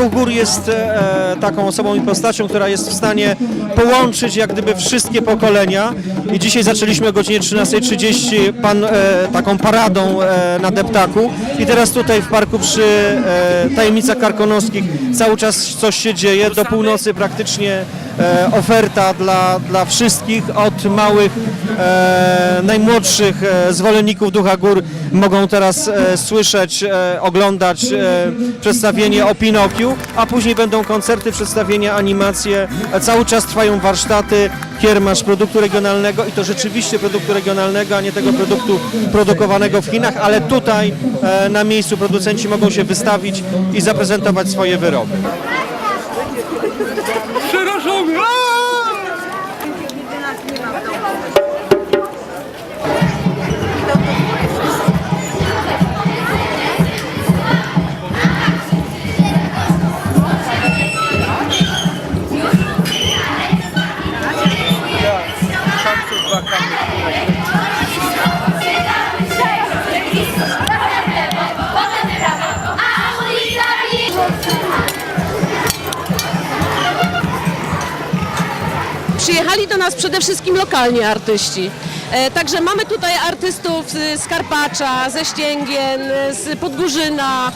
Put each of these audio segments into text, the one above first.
Duch Gór jest e, taką osobą i postacią, która jest w stanie połączyć jak gdyby wszystkie pokolenia. I dzisiaj zaczęliśmy o godzinie 13.30 pan, e, taką paradą e, na deptaku. I teraz tutaj w parku przy e, Tajemnicach Karkonoskich cały czas coś się dzieje, do północy praktycznie oferta dla, dla wszystkich, od małych, e, najmłodszych e, zwolenników Ducha Gór mogą teraz e, słyszeć, e, oglądać e, przedstawienie o Pinokiu, a później będą koncerty, przedstawienia, animacje, e, cały czas trwają warsztaty, kiermasz produktu regionalnego i to rzeczywiście produktu regionalnego, a nie tego produktu produkowanego w Chinach, ale tutaj e, na miejscu producenci mogą się wystawić i zaprezentować swoje wyroby. Do nas przede wszystkim lokalni artyści. E, Także mamy tutaj artystów z Karpacza, ze Ścięgien, z Podgórzyna,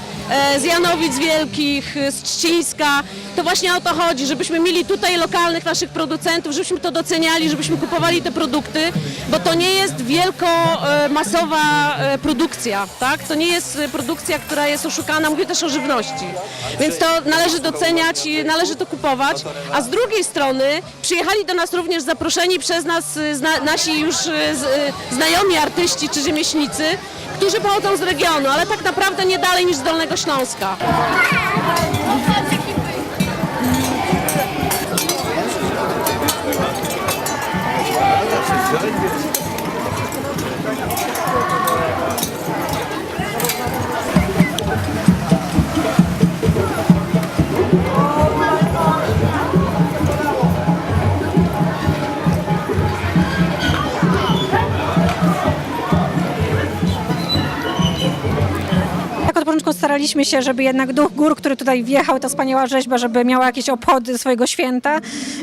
z Janowic Wielkich, z Trzcińska. To właśnie o to chodzi, żebyśmy mieli tutaj lokalnych naszych producentów, żebyśmy to doceniali, żebyśmy kupowali te produkty, bo to nie jest wielkomasowa produkcja, tak? To nie jest e, produkcja, która jest oszukana, mówię też o żywności. Więc to należy doceniać i należy to kupować. A z drugiej strony przyjechali do nas również zaproszeni przez nas nasi już znajomi artyści czy rzemieślnicy, którzy pochodzą z regionu, ale tak naprawdę nie dalej niż z Dolnego Śląska. Staraliśmy się, żeby jednak Duch Gór, który tutaj wjechał, ta wspaniała rzeźba, żeby miała jakieś obchody swojego święta.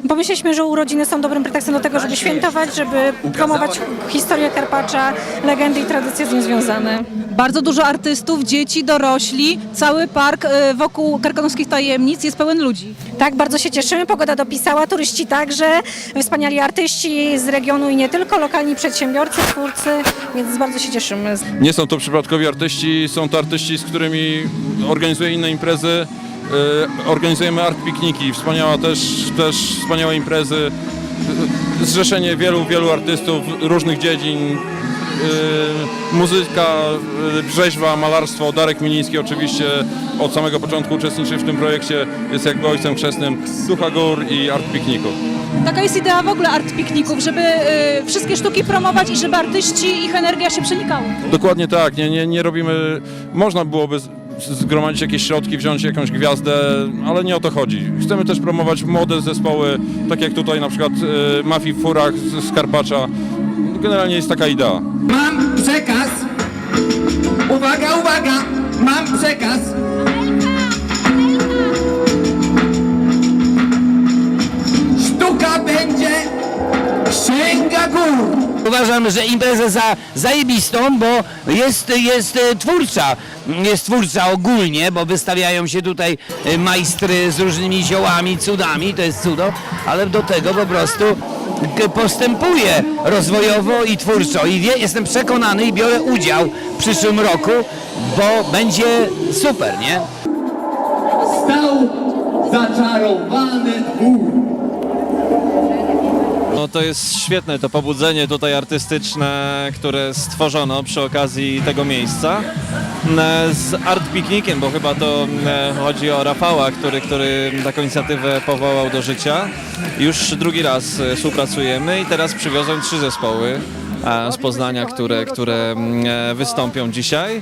Pomyśleliśmy, że urodziny są dobrym pretekstem do tego, żeby świętować, żeby promować historię Karpacza, legendy i tradycje z nim związane. Bardzo dużo artystów, dzieci, dorośli. Cały park e, wokół Karkonoskich Tajemnic jest pełen ludzi. Tak, bardzo się cieszymy, pogoda dopisała, turyści także, wspaniali artyści z regionu i nie tylko, lokalni przedsiębiorcy, twórcy, więc bardzo się cieszymy. Nie są to przypadkowi artyści, są to artyści, z którymi organizuję inne imprezy. E, Organizujemy art pikniki, wspaniała też, też wspaniałe imprezy. E, Zrzeszenie wielu, wielu artystów różnych dziedzin. E, Muzyka, rzeźba, malarstwo. Darek Miliński oczywiście od samego początku uczestniczy w tym projekcie. Jest jakby ojcem chrzestnym Ducha Gór i art pikników. Taka jest idea w ogóle art pikników, żeby wszystkie sztuki promować i żeby artyści, ich energia się przenikały. Dokładnie tak, nie, nie, nie robimy. Można byłoby zgromadzić jakieś środki, wziąć jakąś gwiazdę, ale nie o to chodzi. Chcemy też promować młode zespoły, tak jak tutaj na przykład y, Mafii w Furach z, z Karpacza. Generalnie jest taka idea. Mam przekaz. Uwaga, uwaga! Mam przekaz. Sztuka będzie Księga Gór. Uważam, że imprezę za zajebistą, bo jest, jest e, twórcza. Jest twórcza ogólnie, bo wystawiają się tutaj e, majstry z różnymi ziołami, cudami, to jest cudo, ale do tego po prostu k- postępuje rozwojowo i twórczo. I wie, jestem przekonany i biorę udział w przyszłym roku, bo będzie super, nie? Stał zaczarowany dwór. No to jest świetne to pobudzenie tutaj artystyczne, które stworzono przy okazji tego miejsca e, z Art Piknikiem, bo chyba to e, chodzi o Rafała, który, który taką inicjatywę powołał do życia. Już drugi raz e, współpracujemy i teraz przywiozłem trzy zespoły z Poznania, które, które mm, wystąpią dzisiaj.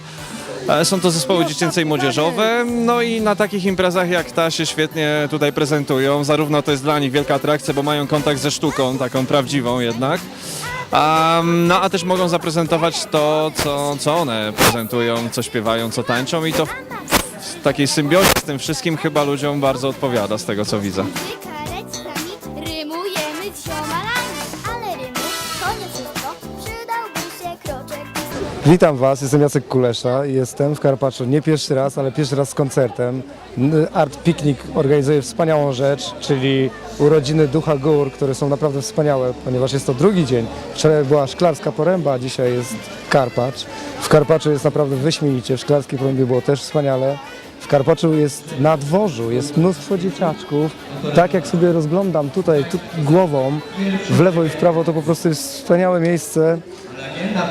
E, Są to zespoły dziecięce i młodzieżowe, no i na takich imprezach jak ta się świetnie tutaj prezentują. Zarówno to jest dla nich wielka atrakcja, bo mają kontakt ze sztuką, taką prawdziwą jednak. A, no a też mogą zaprezentować to, co, co one prezentują, co śpiewają, co tańczą i to w, w takiej symbiozie z tym wszystkim chyba ludziom bardzo odpowiada z tego co widzę. Witam Was, jestem Jacek Kulesza i jestem w Karpaczu nie pierwszy raz, ale pierwszy raz z koncertem. Art Picnic organizuje wspaniałą rzecz, czyli urodziny Ducha Gór, które są naprawdę wspaniałe, ponieważ jest to drugi dzień. Wczoraj była Szklarska Poręba, dzisiaj jest Karpacz. W Karpaczu jest naprawdę wyśmienicie, w Szklarskiej Porębie było też wspaniale. W Karpaczu jest na dworzu, jest mnóstwo dzieciaczków. Tak jak sobie rozglądam tutaj tu, głową w lewo i w prawo, to po prostu jest wspaniałe miejsce.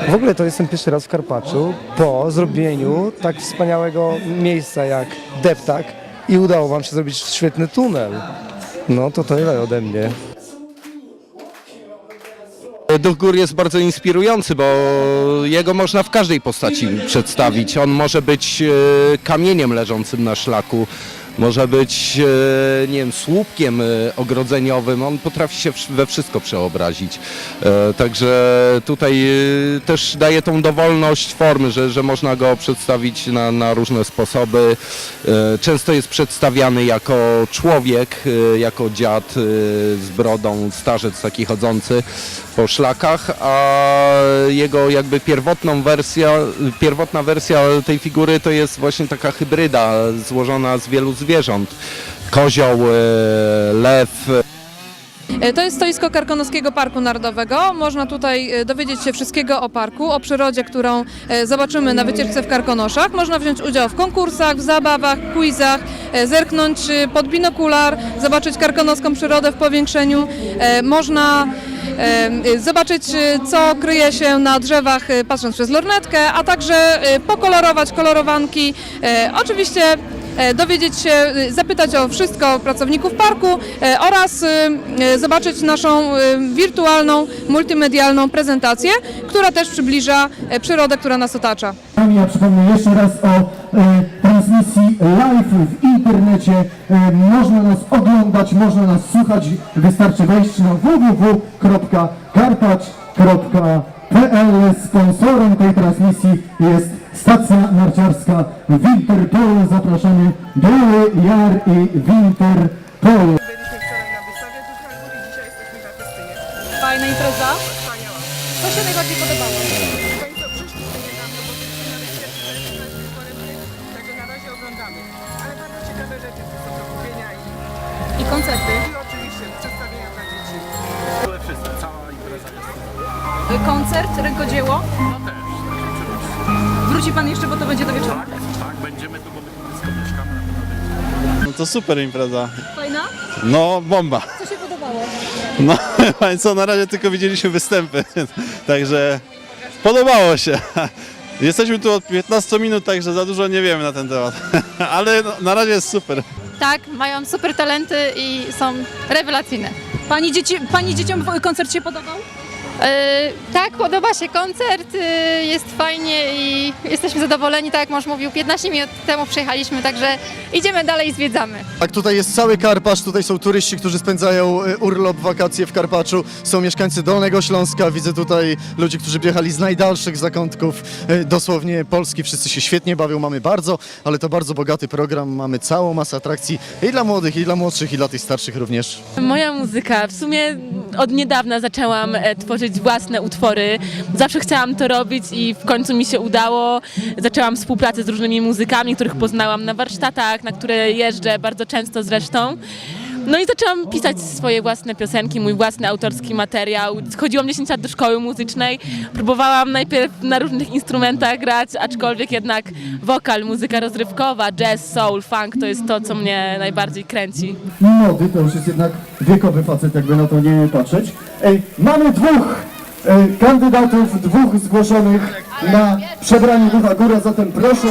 W ogóle to jestem pierwszy raz w Karpaczu po zrobieniu tak wspaniałego miejsca jak Deptak i udało Wam się zrobić świetny tunel. No to tyle ode mnie. Duch Gór jest bardzo inspirujący, bo jego można w każdej postaci przedstawić. On może być e, kamieniem leżącym na szlaku, może być, e, nie wiem, słupkiem e, ogrodzeniowym. On potrafi się we wszystko przeobrazić. E, Także tutaj też daje tą dowolność formy, że, że można go przedstawić na, na różne sposoby. Często jest przedstawiany jako człowiek, jako dziad z brodą, starzec taki chodzący po szlakach, a jego jakby pierwotną wersja, pierwotna wersja tej figury to jest właśnie taka hybryda złożona z wielu zwierząt. Kozioł, e, lew, E, To jest stoisko Karkonoskiego Parku Narodowego. Można tutaj e, dowiedzieć się wszystkiego o parku, o przyrodzie, którą zobaczymy na wycieczce w Karkonoszach. Można wziąć udział w konkursach, w zabawach, quizach, zerknąć e, pod binokular, zobaczyć karkonoską przyrodę w powiększeniu. Można e, zobaczyć, e, co kryje się na drzewach, patrząc przez lornetkę, a także pokolorować kolorowanki. Oczywiście dowiedzieć się, e, zapytać o wszystko pracowników parku e, oraz e, e, zobaczyć naszą e, wirtualną, multimedialną prezentację, która też przybliża e, przyrodę, która nas otacza. Ja przypomnę jeszcze raz o e, transmisji live w internecie. E, można nas oglądać, można nas słuchać. Wystarczy wejść na www.karpacz.pl. Sponsorem tej transmisji jest stacja narciarska Winterpol. Zapraszamy Biały Jar i Winterpol. Fajna impreza. Co się najbardziej podobało? Także na razie oglądamy. Ale bardzo ciekawe rzeczy tu są do kupienia i, I koncerty. i oczywiście przedstawienia dla dzieci. Koncert, rękodzieło. Wróci pan jeszcze, bo to będzie do wieczoru. No to super impreza. Fajna? No bomba. Co się podobało? No co, na razie tylko widzieliśmy występy, także podobało się. Jesteśmy tu od 15 minut, także za dużo nie wiemy na ten temat, ale no, na razie jest super. Tak, mają super talenty i są rewelacyjne. Pani, dzieci, pani dzieciom koncert się podobał? E, tak, podoba się koncert, e, jest fajnie i jesteśmy zadowoleni, tak jak mąż mówił, 15 minut temu przyjechaliśmy, także idziemy dalej i zwiedzamy. Tak, tutaj jest cały Karpacz, tutaj są turyści, którzy spędzają e, urlop, wakacje w Karpaczu. Są mieszkańcy Dolnego Śląska, widzę tutaj ludzi, którzy przyjechali z najdalszych zakątków, dosłownie Polski. Wszyscy się świetnie bawią, mamy bardzo, ale to bardzo bogaty program, mamy całą masę atrakcji i dla młodych, i dla młodszych, i dla tych starszych również. Moja muzyka. W sumie od niedawna zaczęłam e, tworzyć własne utwory. Zawsze chciałam to robić i w końcu mi się udało. Zaczęłam współpracę z różnymi muzykami, których poznałam na warsztatach, na które jeżdżę bardzo często zresztą. No i zaczęłam pisać swoje własne piosenki, mój własny autorski materiał. Chodziłam 10 lat do szkoły muzycznej. Próbowałam najpierw na różnych instrumentach grać, aczkolwiek jednak wokal, muzyka rozrywkowa, jazz, soul, funk to jest to, co mnie najbardziej kręci. młody, to już jest jednak wiekowy facet, jakby na to nie patrzeć. Ej, mamy dwóch e, kandydatów, dwóch zgłoszonych na przebranie Ducha Góra, zatem proszę.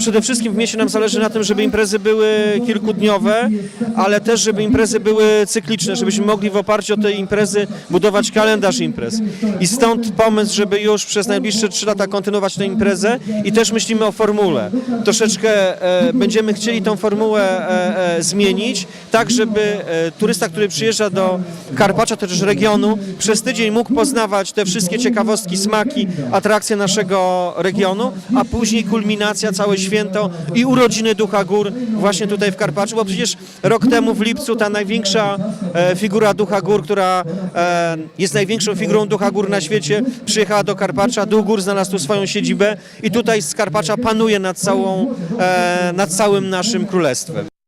Przede wszystkim w mieście nam zależy na tym, żeby imprezy były kilkudniowe, ale też żeby imprezy były cykliczne, żebyśmy mogli w oparciu o te imprezy budować kalendarz imprez. I stąd pomysł, żeby już przez najbliższe trzy lata kontynuować tę imprezę i też myślimy o formule. Troszeczkę e, będziemy chcieli tą formułę e, e, zmienić, tak żeby e, turysta, który przyjeżdża do Karpacza, też regionu, przez tydzień mógł poznawać te wszystkie ciekawostki, smaki, atrakcje naszego regionu, a później kulminacja, całe święto i urodziny Ducha Gór właśnie tutaj w Karpaczu, bo przecież rok temu w lipcu ta największa e, figura Ducha Gór, która e, jest największą figurą Ducha Gór na świecie, przyjechała do Karpacza, Duch Gór znalazł tu swoją siedzibę i tutaj z Karpacza panuje nad, całą, e, nad całym naszym królestwem.